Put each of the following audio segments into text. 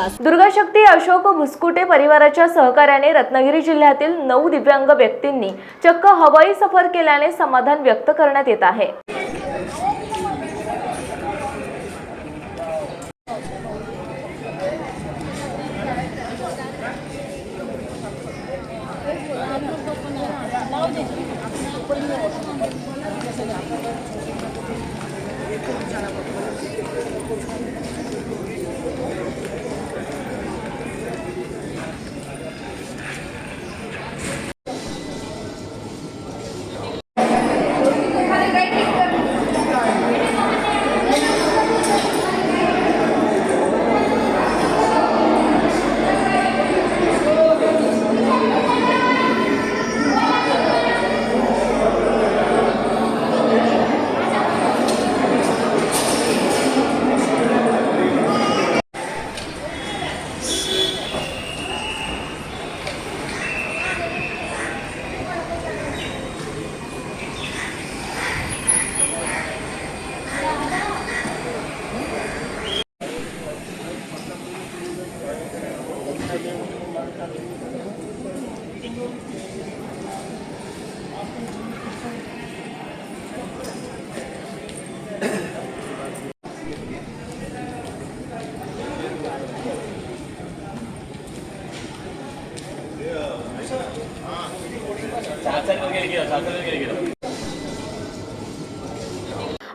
विकास दुर्गाशक्ती अशोक भुसकुटे परिवाराच्या सहकार्याने रत्नागिरी जिल्ह्यातील नऊ दिव्यांग व्यक्तींनी चक्क हवाई सफर केल्याने समाधान व्यक्त करण्यात येत आहे.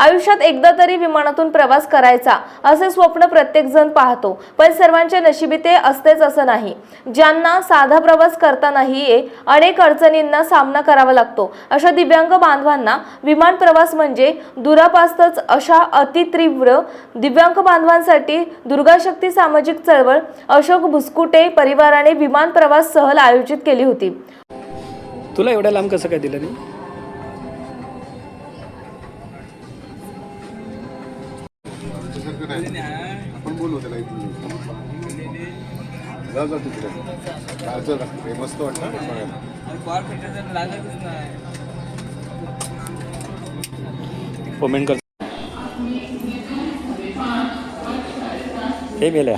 आयुष्यात एकदा तरी विमानातून प्रवास करायचा असे स्वप्न प्रत्येक जण पाहतो. पण सर्वांच्या नशिबी ते असतेच असं नाही. ज्यांना साधा प्रवास करता नाही अनेक अडचणींना सामना करावा लागतो. अशा दिव्यांग बांधवांना विमान प्रवास म्हणजे दुरापास्तच अशा अतितीव्र दिव्यांग बांधवांसाठी दुर्गाशक्ती सामाजिक चळवळ अशोक भुसकुटे परिवाराने विमान प्रवास सहल आयोजित केली होती. तुला एवढ्या लांब कसं काय दिलं नाही? जाऊ जाऊ तिकडे काय चल हे मस्त वाटतं बघायला पेमेंट कर हे मेल्या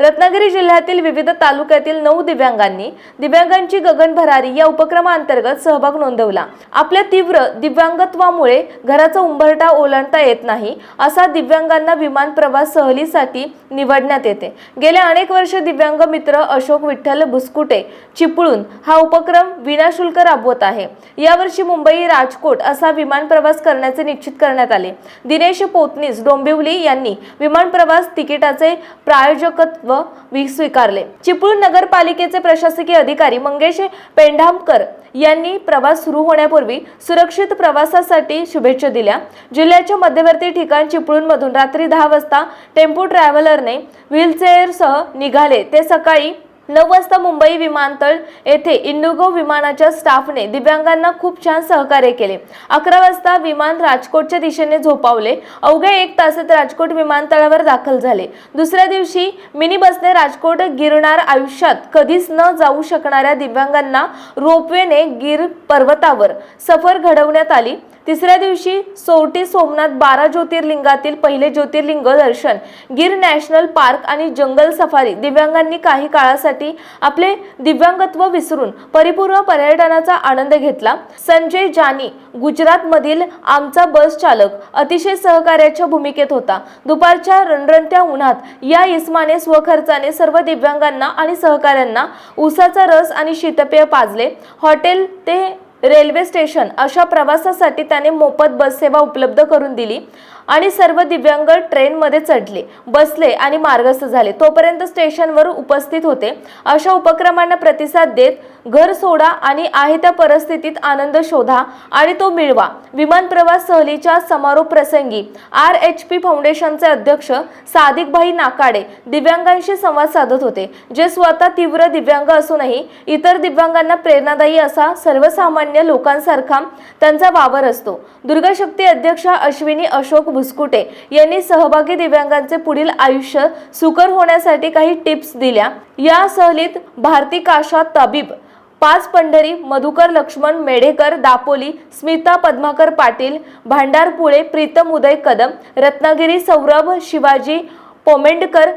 रत्नागिरी जिल्ह्यातील विविध तालुक्यातील नऊ दिव्यांगांनी दिव्यांगांची गगनभरारी या उपक्रमाअंतर्गत सहभाग नोंदवला. आपल्या तीव्र दिव्यांगत्वामुळे घराचा उंबरठा ओलांडता येत नाही असा दिव्यांगांना विमान प्रवास सहलीसाठी निवडण्यात येते. गेल्या अनेक वर्ष दिव्यांग मित्र अशोक विठ्ठल भुसकुटे चिपळूण हा उपक्रम विनाशुल्क राबवत आहे. यावर्षी मुंबई राजकोट असा विमान प्रवास करण्याचे निश्चित करण्यात आले. दिनेश पोतनीस डोंबिवली यांनी विमान प्रवास तिकिटाचे प्रायोजकत्व वि- स्वीकारले. चिपळूण नगरपालिकेचे प्रशासकीय अधिकारी मंगेश पेंढामकर यांनी प्रवास सुरू होण्यापूर्वी सुरक्षित प्रवासासाठी शुभेच्छा दिल्या. जिल्ह्याच्या मध्यवर्ती ठिकाण चिपळूणमधून रात्री दहा वाजता टेम्पो ट्रॅव्हलरने व्हीलचेअरसह निघाले. ते सकाळी नऊ वाजता मुंबई विमानतळ येथे इंडिगो विमानाच्या स्टाफने दिव्यांगांना खूप छान सहकार्य केले. अकरा वाजता विमान राजकोटच्या दिशेने झोपावले. अवघ्या एक तासात राजकोट विमानतळावर दाखल झाले. दुसऱ्या दिवशी मिनी बसने राजकोट गिरणार आयुष्यात कधीच न जाऊ शकणाऱ्या दिव्यांगांना रोपवेने गिर पर्वतावर सफर घडवण्यात आली. तिसऱ्या दिवशी सोरटी सोमनाथ बारा ज्योतिर्लिंगातील पहिले ज्योतिर्लिंग दर्शन गिर नॅशनल पार्क आणि जंगल सफारी दिव्यांगांनी काही काळासाठी आपले दिव्यांगत्व विसरून परिपूर्ण पर्यटनाचा आनंद घेतला. संजय जानी गुजरातमधील आमचा बस चालक अतिशय सहकार्याच्या भूमिकेत होता. दुपारच्या रणरणत्या उन्हात या इस्माने स्वखर्चाने सर्व दिव्यांगांना आणि सहकाऱ्यांना उसाचा रस आणि शीतपेय पाजले. हॉटेल ते रेल्वे स्टेशन अशा प्रवासासाठी त्याने मोफत बस सेवा उपलब्ध करून दिली आणि सर्व दिव्यांग ट्रेनमध्ये चढले बसले आणि मार्गस्थ झाले. तोपर्यंत स्टेशनवर उपस्थित होते. अशा उपक्रमांना प्रतिसाद देत घर सोडा आणि आहे त्या परिस्थितीत आनंद शोधा आणि तो मिळवा. विमान प्रवास सहलीच्या समारोप प्रसंगी आर एच पी फाउंडेशनचे अध्यक्ष सादिकभाई नाकाडे दिव्यांगांशी संवाद साधत होते जे स्वतः तीव्र दिव्यांग असूनही इतर दिव्यांगांना प्रेरणादायी असा सर्वसामान्य लोकांसारखा त्यांचा वावर असतो. दुर्गाशक्ती अध्यक्ष अश्विनी अशोक भुसकुटे यांनी सहभागी दिव्यांगांचे पुढील आयुष्य सुकर होण्यासाठी काही टिप्स दिल्या. या सहलीत भारती काशा तबीब पाच पंढरी मधुकर लक्ष्मण मेढेकर दापोली स्मिता पद्माकर पाटील भांडारपुळे प्रीतम उदय कदम रत्नागिरी सौरभ शिवाजी पोमेंडकर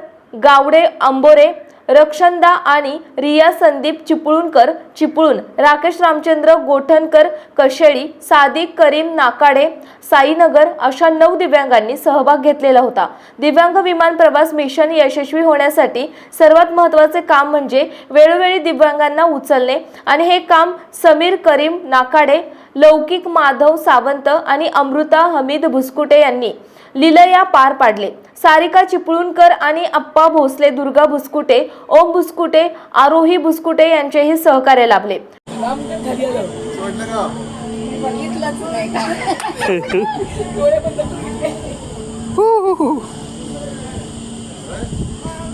गावडे अंबोरे रक्षंदा आणि रिया संदीप चिपळूणकर चिपळूण राकेश रामचंद्र गोठणकर कशेळी सादिक करीम नाकाडे साईनगर अशा नऊ दिव्यांगांनी सहभाग घेतलेला होता. दिव्यांग विमान प्रवास मिशन यशस्वी होण्यासाठी सर्वात महत्त्वाचे काम म्हणजे वेळोवेळी दिव्यांगांना उचलणे आणि हे काम समीर करीम नाकाडे लौकिक माधव सावंत आणि अमृता हमीद भुसकुटे यांनी लिलया पार पाडले. सारिका चिपळूणकर आणि अप्पा भोसले दुर्गा भुसकुटे ओम भुसकुटे आरोही भुसकुटे यांचेही सहकार्य लाभले.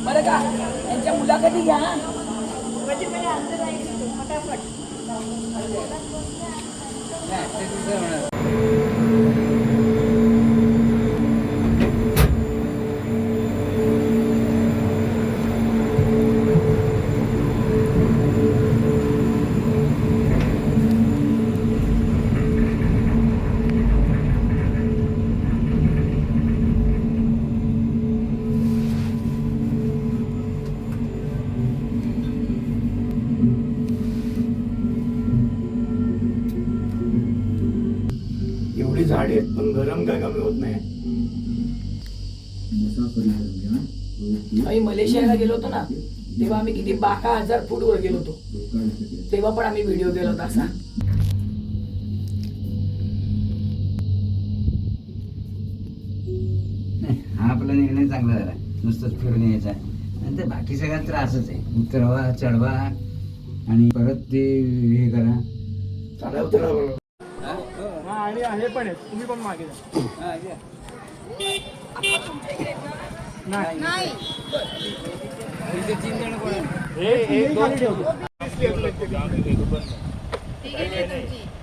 बरं का यांच्या मुलाखती घ्या 哎对就这样 झाडे आहेत पण गरम काय कमी होत नाही. आम्ही मलेशियाला गेलो होतो ना तेव्हा आम्ही किती बारा हजार फूट वर गेलो होतो. तेव्हा पण आम्ही व्हिडिओ केला होता असा. हा आपला निर्णय चांगला झाला. नुसतंच फिरून यायचा. आणि ते बाकी सगळा त्रासच आहे. उतरवा चढवा आणि परत ते हे करा.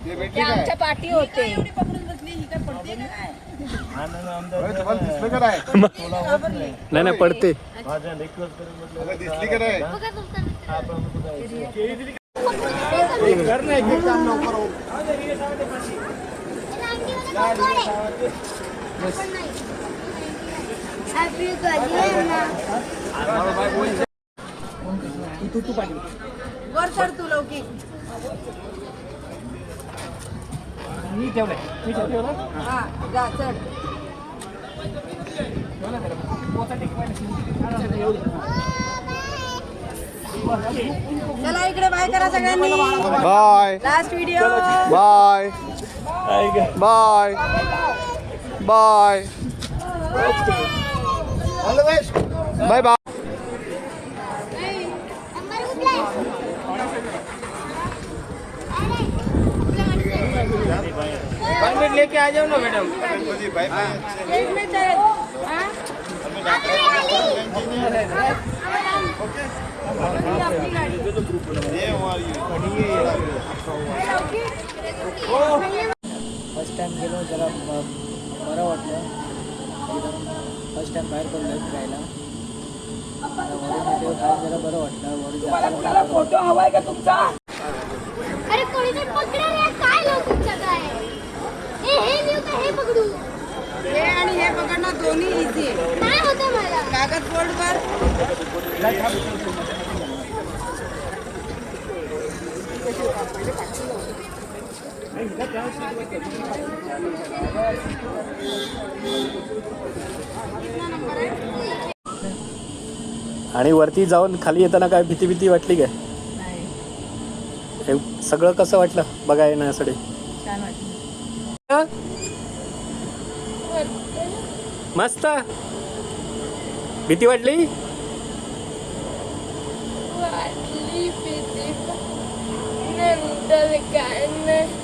ते भेटली काय पाठी होते होय, तुम्हाला दिसलं का नाही नाही नाही पडते. दिसली का नाही तू तू पाठी वर चढ तू लौकी मी ठेवलंय मी ठेवलं हा जा चढ चला इकडे बाय करा सगळ्यांनी. Bye. Last video bye. Bye bye all the best bye bye लेके आ जाओ ना मैडम बाय बाय एक में चल हाँ? अपनी गाड़ी ये हमारी टाइम गेलो जरा बरं वाटलं. एकदम फर्स्ट टाइम बाहेर पडलो फिरायला. वरून येते जरा बरं वाटलं. वरून फोटो हवाय का तुमचा? अरे कोणीतरी पकडा रे काय लावू तुमच्या काय? ए हे नेऊ का हे पकडू. हे आणि हे पकडणं दोन्ही इझी आहे काय होतं मला? कागद फोल्ड कर. आणि वरती जाऊन खाली येताना काय भीती भीती वाटली काय? हे सगळं कसं वाटलं बघा येण्यासाठी? मस्त. भीती वाटली? वाटली भीती. नंतर काय नाही.